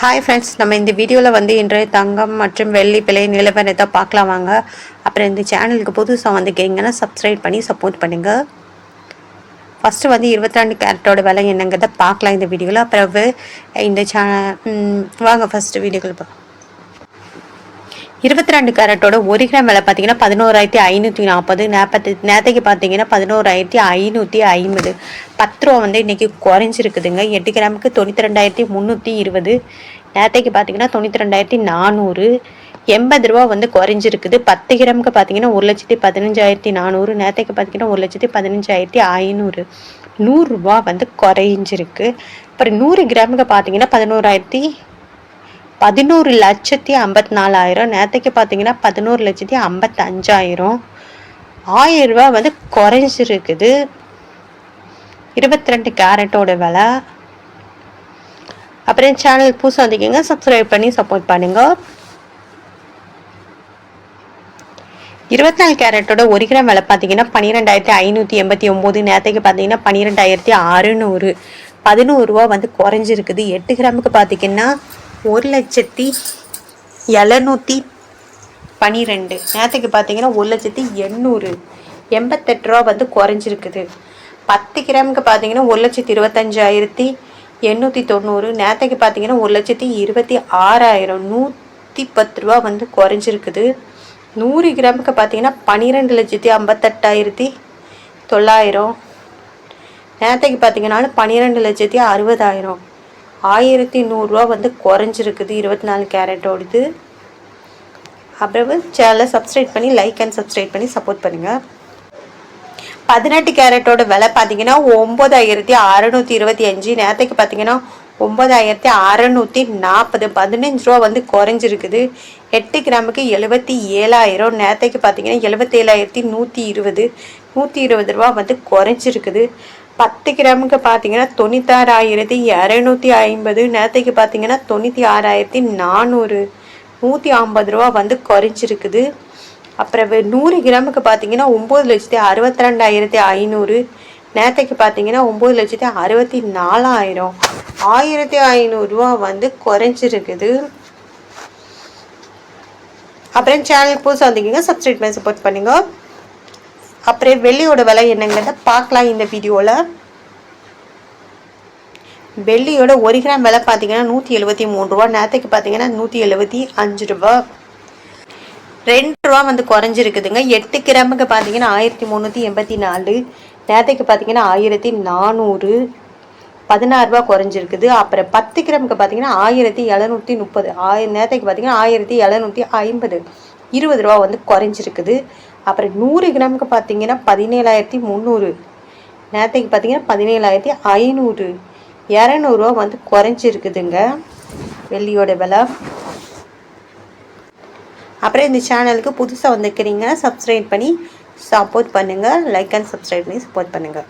Hi friends நம்ம இந்த வீடியோவில் வந்து இன்றைய தங்கம் மற்றும் வெள்ளி பிழை நிலவரத்தை பார்க்கலாம் வாங்க. அப்புறம் இந்த சேனலுக்கு புதுசாக வந்துக்கிறீங்கன்னா சப்ஸ்கிரைப் பண்ணி சப்போர்ட் பண்ணுங்கள் ஃபஸ்ட்டு வந்து இருபத்தி ரெண்டு கேரட்டோட விலை என்னங்கிறத பார்க்கலாம் இந்த வீடியோவில் அப்புறம் இந்த சே வாங்க ஃபஸ்ட்டு வீடியோக்கள் பார்க்கலாம் இருபத்தி ரெண்டு கேரட்டோட ஒரு கிராம் விலை பார்த்தீங்கன்னா பதினோராயிரத்தி ஐநூற்றி நாற்பது. நாற்பத்தி நேற்றுக்கு பார்த்தீங்கன்னா பதினோராயிரத்தி ஐநூற்றி ஐம்பது. பத்து ரூபா வந்து இன்றைக்கி குறைஞ்சிருக்குதுங்க. எட்டு கிராமுக்கு தொண்ணூற்றி ரெண்டாயிரத்தி முந்நூற்றி இருபது. நேற்றைக்கு பார்த்தீங்கன்னா தொண்ணூற்றி ரெண்டாயிரத்தி நானூறு. எண்பது ரூபா வந்து குறைஞ்சிருக்குது. பத்து கிராமுக்கு பார்த்தீங்கன்னா ஒரு லட்சத்தி பதினஞ்சாயிரத்தி நானூறு. நேற்றைக்கு பார்த்தீங்கன்னா ஒரு லட்சத்தி பதினஞ்சாயிரத்தி ஐநூறு. நூறுரூவா வந்து குறைஞ்சிருக்கு. அப்புறம் நூறு கிராமுக்கு பார்த்தீங்கன்னா பதினோராயிரத்தி பதினோரு லட்சத்தி ஐம்பத்தி நாலாயிரம். நேற்றுக்கு பார்த்தீங்கன்னா பதினோரு லட்சத்தி ஐம்பத்தஞ்சாயிரம் ஆயிரம் ரூபா வந்து குறைஞ்சிருக்குது. இருபத்தி ரெண்டு கேரட்டோட விலை. அப்புறம் சேனல் புதுசாக வந்திருக்கீங்க சப்ஸ்கிரைப் பண்ணி சப்போர்ட் பண்ணுங்க. இருபத்தி நாலு கேரட்டோட ஒரு கிராம் விலை பார்த்தீங்கன்னா பன்னிரெண்டாயிரத்தி ஐநூற்றி எண்பத்தி ஒம்பது நேரத்துக்கு பார்த்தீங்கன்னா பன்னிரெண்டாயிரத்தி அறுநூறு. பதினோரு ரூபா வந்து குறைஞ்சிருக்குது. எட்டு கிராமுக்கு பார்த்தீங்கன்னா ஒரு லட்சத்தி எழுநூற்றி பன்னிரெண்டு. நேரத்துக்கு பார்த்தீங்கன்னா ஒரு லட்சத்தி எண்ணூறு. எண்பத்தெட்டு ரூபா வந்து குறைஞ்சிருக்குது. பத்து கிராமுக்கு பார்த்தீங்கன்னா ஒரு லட்சத்தி இருபத்தஞ்சாயிரத்தி எண்ணூற்றி தொண்ணூறு. நேற்றுக்கு பார்த்தீங்கன்னா ஒரு லட்சத்தி இருபத்தி ஆறாயிரம். நூற்றி பத்து ரூபா வந்து குறைஞ்சிருக்குது. நூறு கிராமுக்கு பார்த்தீங்கன்னா பன்னிரெண்டு லட்சத்தி ஐம்பத்தெட்டாயிரத்தி தொள்ளாயிரம். நேற்றுக்கு பார்த்தீங்கன்னாலும் பன்னிரெண்டு லட்சத்தி அறுபதாயிரம். ஆயிரத்தி நூறுரூவா வந்து குறைஞ்சிருக்குது. இருபத்தி நாலு கேரட்டோடது. அப்புறம் சேனலை சப்ஸ்கிரைப் பண்ணி லைக் அண்ட் சப்ஸ்கிரைப் பண்ணி சப்போர்ட் பண்ணுங்கள் பதினெட்டு கேரட்டோட விலை பார்த்தீங்கன்னா ஒம்பதாயிரத்தி அறநூற்றி இருபத்தி அஞ்சு. நேரத்துக்கு பார்த்தீங்கன்னா ஒம்பதாயிரத்தி அறநூற்றி நாற்பது. பதினஞ்சு ரூபா வந்து குறைஞ்சிருக்குது. எட்டு கிராமுக்கு எழுபத்தி ஏழாயிரம். நேரத்துக்கு பார்த்தீங்கன்னா எழுபத்தேழாயிரத்தி நூற்றி இருபது. நூற்றி இருபது ரூபா வந்து குறைஞ்சிருக்குது. பத்து கிராமுக்கு பார்த்தீங்கன்னா தொண்ணூத்தாறாயிரத்தி இரநூத்தி ஐம்பது. நேரத்துக்கு பார்த்தீங்கன்னா தொண்ணூற்றி ஆறாயிரத்தி நானூறு. நூற்றி ஐம்பது ரூபா வந்து குறைஞ்சிருக்குது. அப்புறம் நூறு கிராமுக்கு பார்த்தீங்கன்னா ஒம்பது லட்சத்தி அறுபத்தி ரெண்டாயிரத்தி ஐநூறு. நேரத்துக்கு பார்த்தீங்கன்னா ஒம்பது லட்சத்தி அறுபத்தி நாலாயிரம். ஆயிரத்தி ஐநூறுரூவா வந்து குறைஞ்சிருக்குது. அப்புறம் சேனல் புதுசாக வந்தீங்க சப்ஸ்கிரைப் பண்ணி சப்போர்ட் பண்ணுங்க. அப்புறம் வெள்ளியோட விலை என்னங்கிறத பார்க்கலாம் இந்த வீடியோவில் வெள்ளியோட ஒரு கிராம் விலை பார்த்தீங்கன்னா நூற்றி எழுபத்தி மூணு ரூபா நேரத்துக்கு பார்த்தீங்கன்னா நூற்றி எழுபத்தி அஞ்சு ரூபா. ரெண்டு ரூபா வந்து குறைஞ்சிருக்குதுங்க. எட்டு கிராமுக்கு பார்த்தீங்கன்னா ஆயிரத்தி முந்நூற்றி எண்பத்தி நாலு. நேரத்துக்கு பார்த்தீங்கன்னா ஆயிரத்தி நானூறு. பதினாறு ரூபா குறைஞ்சிருக்குது. அப்புறம் பத்து கிராமுக்கு பார்த்தீங்கன்னா ஆயிரத்தி எழுநூற்றி முப்பது. ஆய நேரத்துக்கு பார்த்தீங்கன்னா ஆயிரத்தி எழுநூற்றி ஐம்பது. இருபது ரூபா வந்து குறைஞ்சிருக்குது. அப்புறம் நூறு கிராமுக்கு பார்த்தீங்கன்னா பதினேழாயிரத்தி முந்நூறு நேரத்துக்கு பார்த்தீங்கன்னா பதினேழாயிரத்தி ஐநூறு. இரநூறுவா வந்து குறைஞ்சிருக்குதுங்க. வெள்ளியோட விலை. அப்புறம் இந்த சேனலுக்கு புதுசாக வந்துக்கிறீங்க சப்ஸ்கிரைப் பண்ணி சப்போர்ட் பண்ணுங்கள் லைக் அண்ட் சப்ஸ்கிரைப் பண்ணி சப்போர்ட் பண்ணுங்கள்